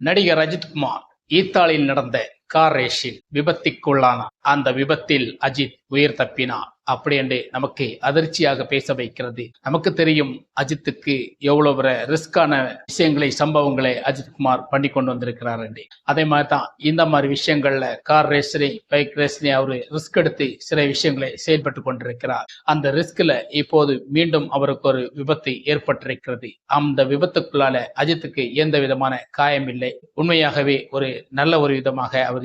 நடிகர் அஜித்குமார் ஈத்தாலில் நடந்த கார் ரேஷில் விபத்திற்குள்ளான அந்த விபத்தில் அஜித் உயிர் தப்பினார் அப்படி என்று நமக்கு அதிர்ச்சியாக பேச வைக்கிறது. நமக்கு தெரியும் அஜித்துக்கு எவ்வளவு ரிஸ்கான விஷயங்களை சம்பவங்களை அஜித் குமார் பண்ணி கொண்டு வந்திருக்கிறார் என்று. அதே மாதிரி தான் இந்த மாதிரி விஷயங்கள்ல கார் ரேஸ்லயும் பைக் ரேஸ்லயும் அவரு ரிஸ்க் எடுத்து சில விஷயங்களை செயல்பட்டு கொண்டிருக்கிறார். அந்த ரிஸ்க்ல இப்போது மீண்டும் அவருக்கு ஒரு விபத்து ஏற்பட்டிருக்கிறது. அந்த விபத்துக்குள்ளால அஜித்துக்கு எந்த விதமான காயம் இல்லை உண்மையாகவே ஒரு நல்ல ஒரு விதமாக அவர்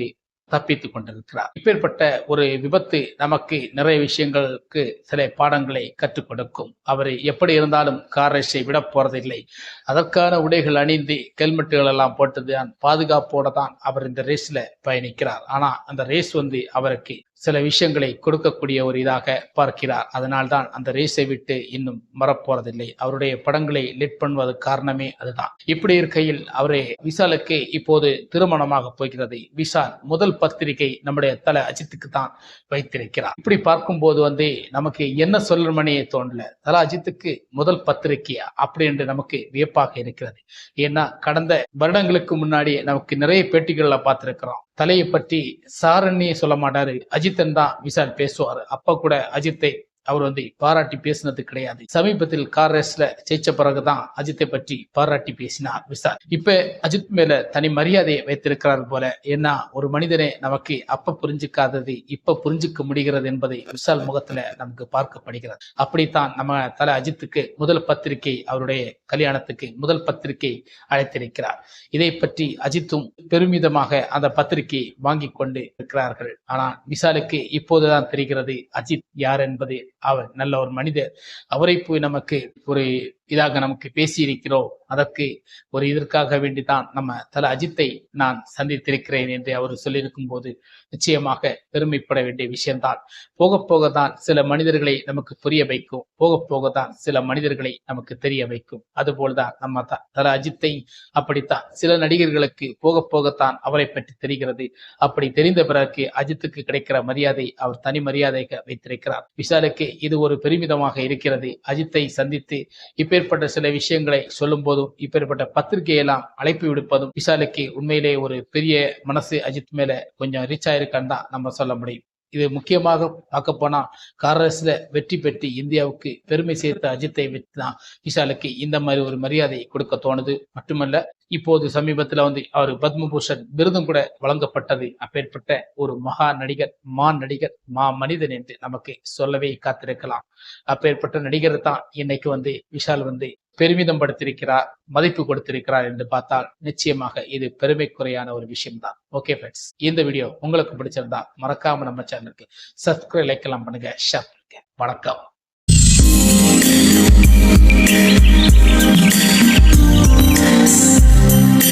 தப்பித்துக் கொண்டிருக்கிறார் இப்பேற்பட்ட ஒரு விபத்து நமக்கு நிறைய விஷயங்களுக்கு சில பாடங்களை கற்றுக் கொடுக்கும். அவர் எப்படி இருந்தாலும் கார் ரேஸை விட போறதில்லை. அதற்கான உடைகள் அணிந்து ஹெல்மெட்டுகள் எல்லாம் போட்டுதான் பாதுகாப்போட தான் அவர் இந்த ரேஸ்ல பயணிக்கிறார். ஆனா அந்த ரேஸ் வந்து அவருக்கு சில விஷயங்களை கொடுக்கக்கூடிய ஒரு இதாக பார்க்கிறார். அதனால்தான் அந்த ரேஸை விட்டு இன்னும் மறப்போறதில்லை. அவருடைய படங்களை லிட் பண்ணுவது காரணமே அதுதான். இப்படி இருக்கையில் அவரே விஷாலுக்கு இப்போது திருமணமாக போகிறது. விசால் முதல் பத்திரிகை நம்முடைய தலை அஜித்துக்கு தான் வைத்திருக்கிறார். இப்படி பார்க்கும்போது வந்து நமக்கு என்ன சொல்லணுமனே தோணல தலா அஜித்துக்கு முதல் பத்திரிகையா? அப்படி என்று நமக்கு வியப்பாக இருக்கிறது. ஏன்னா கடந்த வருடங்களுக்கு முன்னாடி நமக்கு நிறைய பேட்டிகளில் பார்த்திருக்கிறோம். தலையை பற்றி சாரண்யே சொல்ல மாட்டாரு. அஜித்தன் தான் விஷால் பேசுவார். அப்ப கூட அஜித்தை அவர் வந்து பாராட்டி பேசினது கிடையாது. சமீபத்தில் கார் ரேஸ்ல ஜெயிச்ச பிறகுதான் அஜித்தை பற்றி பாராட்டி பேசினார் விஷால் இப்ப அஜித் மேல தனி மரியாதையை வைத்திருக்கிறார் போல. ஏன்னா ஒரு மனிதனை நமக்கு அப்ப புரிஞ்சுக்காதது இப்ப புரிஞ்சுக்க முடிகிறது என்பதை விஷால் முகத்துல நமக்கு பார்க்கப்படுகிறது. அப்படித்தான் நம்ம தலை அஜித்துக்கு முதல் பத்திரிகை அவருடைய கல்யாணத்துக்கு முதல் பத்திரிகை அழைத்திருக்கிறார். இதை பற்றி அஜித்தும் பெருமிதமாக அந்த பத்திரிகையை வாங்கி கொண்டு இருக்கிறார்கள். ஆனால் விஷாலுக்கு இப்போதுதான் தெரிகிறது அஜித் யார் என்பது அவர் நல்ல ஒரு மனிதர். அவரை போய் நமக்கு ஒரு இதாக நமக்கு பேசியிருக்கிறோம். அதற்கு ஒரு இதற்காக வேண்டிதான் நம்ம தல அஜித்தை நான் சந்தித்திருக்கிறேன் என்று அவர் சொல்லியிருக்கும் போது நிச்சயமாக பெருமைப்பட வேண்டிய விஷயம்தான். போக போக தான் சில மனிதர்களை நமக்கு புரிய வைக்கும். போக போக தான் சில மனிதர்களை நமக்கு தெரிய வைக்கும். அதுபோல்தான் நம்ம தல அஜித்தை அப்படித்தான். சில நடிகர்களுக்கு போக போகத்தான் அவரை பற்றி தெரிகிறது. அப்படி தெரிந்த பிறகு அஜித்துக்கு கிடைக்கிற மரியாதை அவர் தனி மரியாதைக்கு வைத்திருக்கிறார். விஷாலுக்கு இது ஒரு பெருமிதமாக இருக்கிறது. அஜித்தை சந்தித்து இப்ப இப்பேற்பட்ட சில விஷயங்களை சொல்லும் போதும் இப்பேற்பட்ட பத்திரிகையெல்லாம் அழைப்பு விடுப்பதும் விஷாலுக்கு உண்மையிலே ஒரு பெரிய மனசு அஜித் மேல கொஞ்சம் ரீச் ஆயிருக்கான்னு தான் நம்ம சொல்ல முடியும். இது முக்கியமாக பார்க்க போனால் காரஸ்ல வெற்றி பெற்று இந்தியாவுக்கு பெருமை சேர்த்த அஜித்தை வச்சு தான் விஷாலுக்கு இந்த மாதிரி ஒரு மரியாதை கொடுக்க தோணுது. மட்டுமல்ல இப்போது சமீபத்தில் வந்து அவர் பத்மபூஷன் விருதும் கூட வழங்கப்பட்டது. அப்பேற்பட்ட ஒரு மகா நடிகர் மா நடிகர் மா மனிதன் என்று நமக்கு சொல்லவே காத்திருக்கலாம். அப்பேற்பட்ட நடிகர் தான் இன்னைக்கு வந்து விஷால் வந்து பெருமிதம் படுத்திருக்கிறார் மதிப்பு கொடுத்திருக்கிறார் என்று பார்த்தால் நிச்சயமாக இது பெருமைக்குறையான ஒரு விஷயம்தான். ஓகே ஃப்ரெண்ட்ஸ் இந்த வீடியோ உங்களுக்கு பிடிச்சிருந்தா மறக்காம நம்ம சேனலுக்கு சப்ஸ்கிரைப் லைக் எல்லாம் பண்ணுங்க. ஷேர் பண்ணுங்க. வணக்கம்.